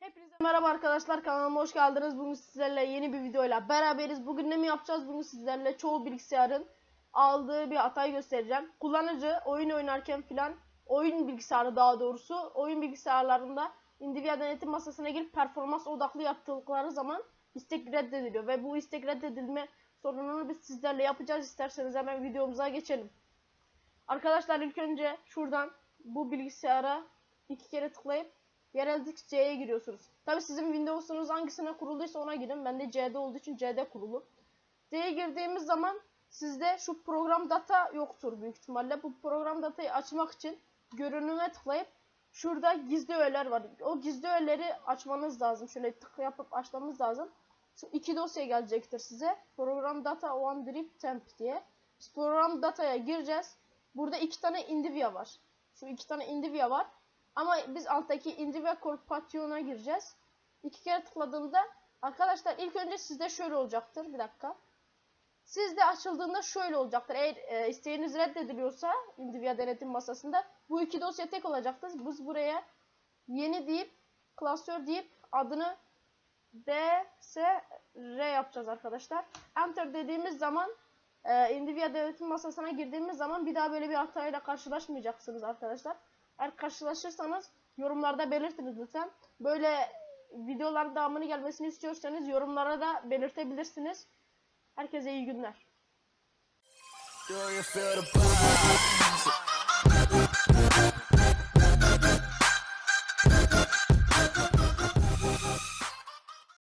Hepinize merhaba arkadaşlar kanalıma hoş geldiniz. Bugün sizlerle yeni bir videoyla beraberiz. Bugün ne mi yapacağız? Bugün sizlerle çoğu bilgisayarın aldığı bir hatayı göstereceğim. Kullanıcı oyun oynarken filan oyun bilgisayarı daha doğrusu oyun bilgisayarlarında Nvidia denetim masasına girip performans odaklı yaptıkları zaman istek reddediliyor ve bu istek reddedilme sorununu biz sizlerle yapacağız. İsterseniz hemen videomuza geçelim. Arkadaşlar ilk önce şuradan bu bilgisayara iki kere tıklayıp Yereldik C'ye giriyorsunuz. Tabi sizin Windows'unuz hangisine kurulduysa ona girin. Bende C'de olduğu için C'de kurulu. C'ye girdiğimiz zaman sizde şu program data yoktur büyük ihtimalle. Bu program datayı açmak için görünüme tıklayıp şurada gizli öğeler var. O gizli öğeleri açmanız lazım. Şöyle tık yapıp açmamız lazım. Şu iki dosya gelecektir size. Program data one drip temp diye. Biz program dataya gireceğiz. Burada iki tane Indivia var. Şu iki tane Indivia var. Ama biz alttaki Indivia Corporation'a gireceğiz. İki kere tıkladığımda arkadaşlar ilk önce sizde şöyle olacaktır. Bir dakika. Sizde açıldığında şöyle olacaktır. Eğer e, isteğiniz reddediliyorsa Indivia denetim masasında bu iki dosya tek olacaktır. Biz buraya yeni deyip klasör deyip adını D, S, R yapacağız arkadaşlar. Enter dediğimiz zaman e, Nvidia denetim masasına girdiğimiz zaman bir daha böyle bir hatayla karşılaşmayacaksınız arkadaşlar. Eğer karşılaşırsanız yorumlarda belirtiniz lütfen. Böyle videoların devamını gelmesini istiyorsanız yorumlara da belirtebilirsiniz. Herkese iyi günler.